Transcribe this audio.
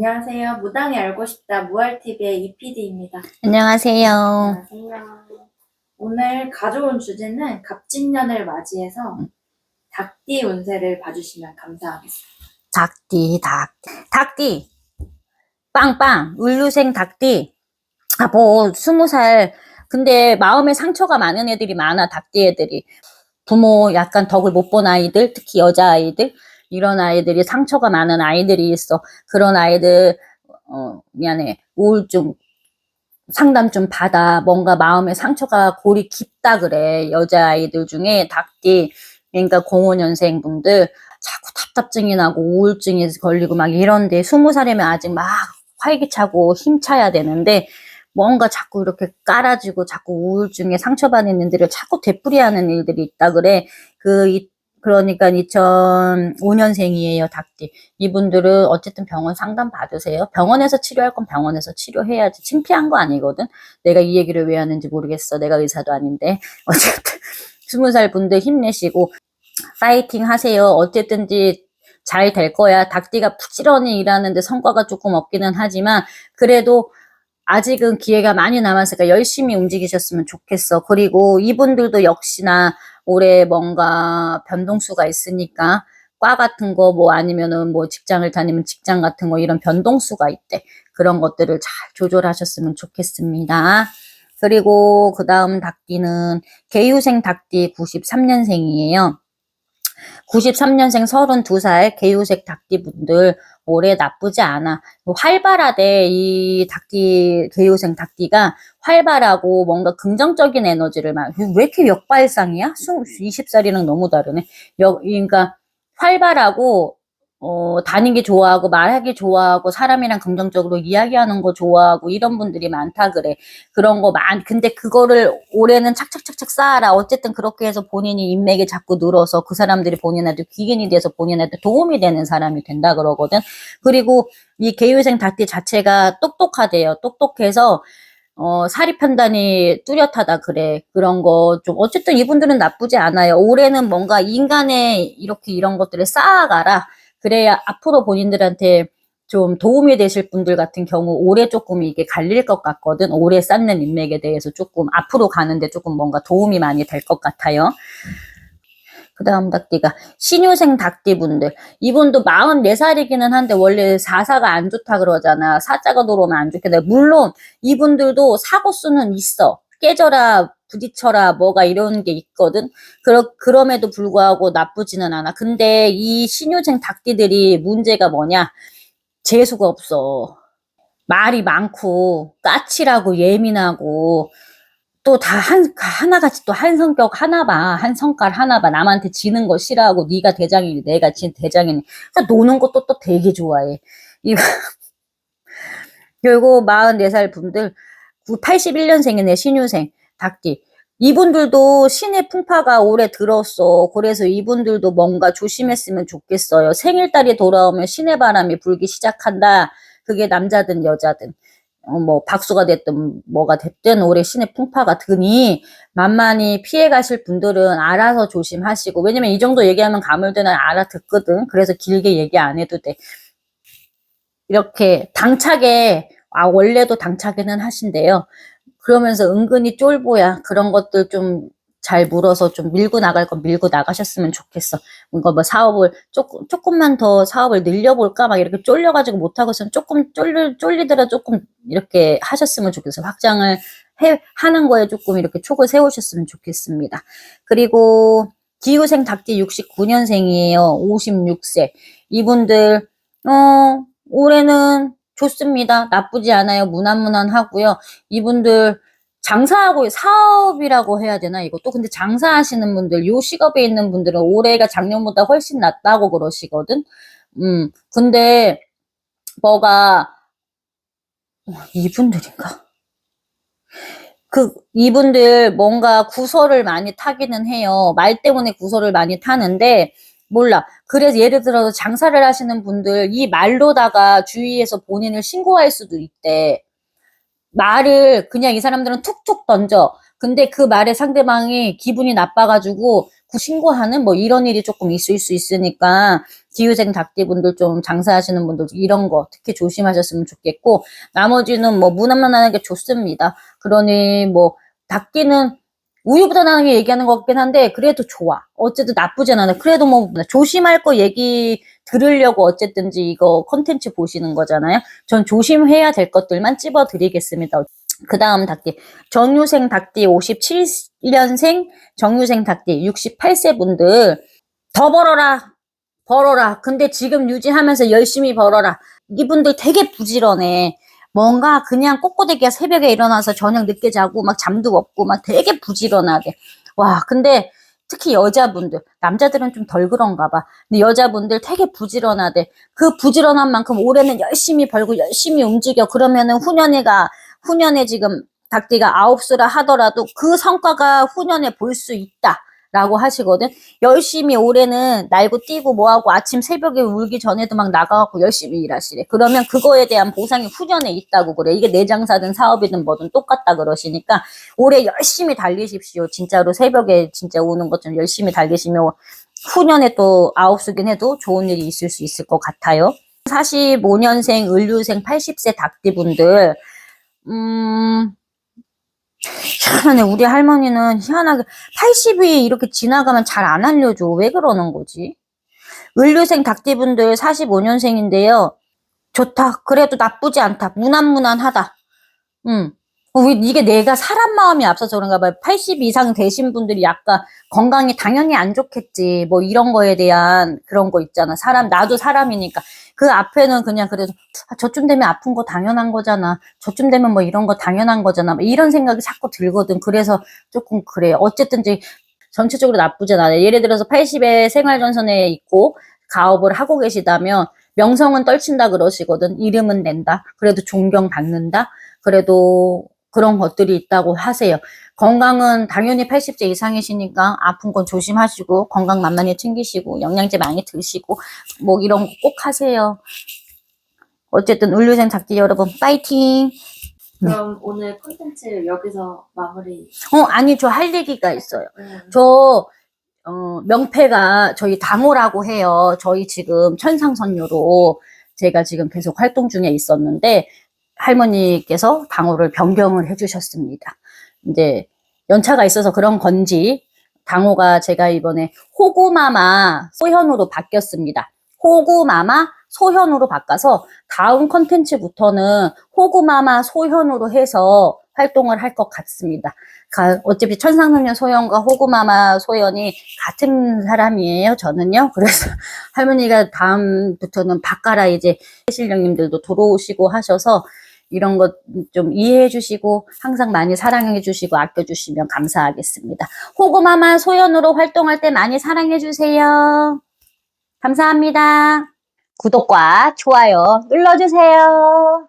안녕하세요. 무당이 알고 싶다 무알TV의 이PD입니다. 안녕하세요. 안녕하세요. 오늘 가져온 주제는 갑진년을 맞이해서 닭띠 운세를 봐주시면 감사하겠습니다. 닭띠, 닭, 닭띠. 빵빵, 울루생 닭띠. 아, 뭐, 스무 살. 근데 마음에 상처가 많은 애들이 많아, 닭띠 애들이. 부모 약간 덕을 못 본 아이들, 특히 여자 아이들. 이런 아이들이 상처가 많은 아이들이 있어. 그런 아이들, 어, 미안해. 우울증 상담 좀 받아. 뭔가 마음에 상처가 골이 깊다 그래. 여자 아이들 중에 닭띠, 그러니까 05년생 분들 자꾸 답답증이 나고 우울증이 걸리고 막 이런데 스무 살이면 아직 막 활기차고 힘차야 되는데 뭔가 자꾸 이렇게 깔아지고 자꾸 우울증에 상처받는 일들을 자꾸 되풀이하는 일들이 있다 그래. 그, 이- 그러니까 2005년생이에요, 닭띠. 이분들은 어쨌든 병원 상담 받으세요. 병원에서 치료할 건 병원에서 치료해야지. 창피한 거 아니거든. 내가 이 얘기를 왜 하는지 모르겠어. 내가 의사도 아닌데. 어쨌든 스무 살 분들 힘내시고 파이팅 하세요. 어쨌든지 잘 될 거야. 닭띠가 부지런히 일하는데 성과가 조금 없기는 하지만 그래도 아직은 기회가 많이 남았으니까 열심히 움직이셨으면 좋겠어. 그리고 이분들도 역시나 올해 뭔가 변동수가 있으니까 과 같은 거 뭐 아니면은 뭐 직장을 다니면 직장 같은 거 이런 변동수가 있대. 그런 것들을 잘 조절하셨으면 좋겠습니다. 그리고 그 다음 닭띠는 개유생 닭띠 93년생이에요. 93년생 32살 개유색 닭띠 분들 올해 나쁘지 않아. 활발하대. 이 닭띠, 개유생 닭띠가 활발하고 뭔가 긍정적인 에너지를 막, 왜 이렇게 역발상이야? 20살이랑 너무 다르네. 역, 그러니까 활발하고, 어, 다니기 좋아하고, 말하기 좋아하고, 사람이랑 긍정적으로 이야기하는 거 좋아하고, 이런 분들이 많다 그래. 그런 거 많, 근데 그거를 올해는 착착착착 쌓아라. 어쨌든 그렇게 해서 본인이 인맥이 자꾸 늘어서 그 사람들이 본인한테 귀인이 돼서 본인한테 도움이 되는 사람이 된다 그러거든. 그리고 이 개유생 닭띠 자체가 똑똑하대요. 똑똑해서 어, 사리 판단이 뚜렷하다 그래. 그런 거 좀, 어쨌든 이분들은 나쁘지 않아요. 올해는 뭔가 인간의 이렇게 이런 것들을 쌓아가라. 그래야 앞으로 본인들한테 좀 도움이 되실 분들 같은 경우 올해 조금 이게 갈릴 것 같거든. 올해 쌓는 인맥에 대해서 조금 앞으로 가는데 조금 뭔가 도움이 많이 될 것 같아요. 그 다음 닭띠가. 신유생 닭띠 분들. 이분도 44살이기는 한데 원래 사사가 안 좋다 그러잖아. 사자가 들어오면 안돼 물론 이분들도 사고 수는 있어 깨져라 부딪혀라 뭐가 이런 게 있거든 그러, 그럼에도 불구하고 나쁘지는 않아 근데 이 신유생 닭띠들이 문제가 뭐냐 재수가 없어 말이 많고 까칠하고 예민하고 또 다 한 하나같이 또 한 성격 하나 봐, 한 성깔 하나 봐. 남한테 지는 거 싫어하고 네가 대장이니 내가 진 대장이니. 그러니까 노는 것도 또 되게 좋아해. 이거 그리고 44살 분들 81년생이네 신유생 닭띠. 이분들도 신의 풍파가 올해 들었어. 그래서 이분들도 뭔가 조심했으면 좋겠어요. 생일달이 돌아오면 신의 바람이 불기 시작한다. 그게 남자든 여자든. 어, 뭐 박수가 됐든 뭐가 됐든 올해 신의 풍파가 드니 만만히 피해 가실 분들은 알아서 조심하시고 왜냐면 이 정도 얘기하면 가물드는 알아듣거든 그래서 길게 얘기 안 해도 돼 이렇게 당차게 아 원래도 당차게는 하신대요 그러면서 은근히 쫄보야 그런 것들 좀 잘 물어서 좀 밀고 나갈 건 밀고 나가셨으면 좋겠어. 이거 뭐 사업을 조금, 조금만 더 사업을 늘려볼까? 막 이렇게 쫄려가지고 못하고선 조금 쫄리, 쫄리더라 조금 이렇게 하셨으면 좋겠어. 확장을 해, 하는 거에 조금 이렇게 촉을 세우셨으면 좋겠습니다. 그리고 기후생 닭띠 69년생이에요. 56세. 이분들, 어, 올해는 좋습니다. 나쁘지 않아요. 무난무난하고요. 이분들 장사하고 사업이라고 해야 되나 이것도 근데 장사하시는 분들 요 직업에 있는 분들은 올해가 작년보다 훨씬 낫다고 그러시거든 음 근데 뭐가 어, 이분들인가 그 이분들 뭔가 구설을 많이 타기는 해요 말 때문에 구설을 많이 타는데 몰라 그래서 예를 들어서 장사를 하시는 분들 이 말로다가 주위에서 본인을 신고할 수도 있대 말을 그냥 이 사람들은 툭툭 던져. 근데 그 말에 상대방이 기분이 나빠가지고 신고하는 뭐 이런 일이 조금 있을 수 있으니까 기후생 닭띠분들 좀 장사하시는 분들 이런 거 특히 조심하셨으면 좋겠고 나머지는 뭐 무난무난한 게 좋습니다. 그러니 뭐 닭띠는 우유부터 나는 게 얘기하는 것 같긴 한데 그래도 좋아. 어쨌든 나쁘진 않아. 그래도 뭐 조심할 거 얘기 들으려고 어쨌든지 이거 컨텐츠 보시는 거잖아요. 전 조심해야 될 것들만 찝어 드리겠습니다. 그 다음 닭띠. 정유생 닭띠 57년생 정유생 닭띠 68세 분들 더 벌어라. 벌어라. 근데 지금 유지하면서 열심히 벌어라. 이분들 되게 부지런해. 뭔가 그냥 꼬꼬대기가 새벽에 일어나서 저녁 늦게 자고 막 잠도 없고 막 되게 부지런하게. 와, 근데 특히 여자분들, 남자들은 좀 덜 그런가 봐. 근데 여자분들 되게 부지런하대. 그 부지런한 만큼 올해는 열심히 벌고 열심히 움직여. 그러면은 후년에가, 후년에 지금 닭띠가 아홉 수라 하더라도 그 성과가 후년에 볼 수 있다. 라고 하시거든. 열심히 올해는 날고 뛰고 뭐하고 아침 새벽에 울기 전에도 막 나가갖고 열심히 일하시래. 그러면 그거에 대한 보상이 후년에 있다고 그래. 이게 내 장사든 사업이든 뭐든 똑같다 그러시니까 올해 열심히 달리십시오. 진짜로 새벽에 진짜 오는 것좀 열심히 달리시면 후년에 또 아홉 수긴 해도 좋은 일이 있을 수 있을 것 같아요. 45년생 을류생 80세 닭띠분들 음 희한하네. 우리 할머니는 희한하게 80이 이렇게 지나가면 잘 안 알려줘. 왜 그러는 거지? 을류생 닭띠분들 45년생인데요. 좋다. 그래도 나쁘지 않다. 무난무난하다. 음. 이게 내가 사람 마음이 앞서서 그런가 봐요. 80 이상 되신 분들이 약간 건강이 당연히 안 좋겠지. 뭐 이런 거에 대한 그런 거 있잖아. 사람, 나도 사람이니까. 그 앞에는 그냥 그래도 아, 저쯤 되면 아픈 거 당연한 거잖아. 저쯤 되면 뭐 이런 거 당연한 거잖아. 뭐 이런 생각이 자꾸 들거든. 그래서 조금 그래요. 어쨌든 이제 전체적으로 나쁘진 않아요. 예를 들어서 80에 생활전선에 있고 가업을 하고 계시다면 명성은 떨친다 그러시거든. 이름은 낸다. 그래도 존경받는다. 그래도 그런 것들이 있다고 하세요. 건강은 당연히 80세 이상이시니까 아픈 건 조심하시고 건강 만만히 챙기시고 영양제 많이 드시고 뭐 이런 거 꼭 하세요. 어쨌든 을류생 작기 여러분 파이팅! 그럼 오늘 콘텐츠 여기서 마무리. 어 아니 저 할 얘기가 있어요. 음. 저 어, 명패가 저희 당호라고 해요. 저희 지금 천상선녀로 제가 지금 계속 활동 중에 있었는데 할머니께서 당호를 변경을 해주셨습니다. 이제 연차가 있어서 그런 건지 당호가 제가 이번에 호구마마 소현으로 바뀌었습니다. 호구마마 소현으로 바꿔서 다음 컨텐츠부터는 호구마마 소현으로 해서 활동을 할 것 같습니다. 가- 어차피 천상소년 소현과 호구마마 소현이 같은 사람이에요, 저는요. 그래서 할머니가 다음부터는 바꿔라 이제 실령님들도 들어오시고 하셔서 이런 것 좀 이해해 주시고 항상 많이 사랑해 주시고 아껴 주시면 감사하겠습니다. 호구마마 소연으로 활동할 때 많이 사랑해 주세요. 감사합니다. 구독과 좋아요 눌러주세요.